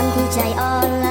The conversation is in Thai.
วันที่ใจอ่อน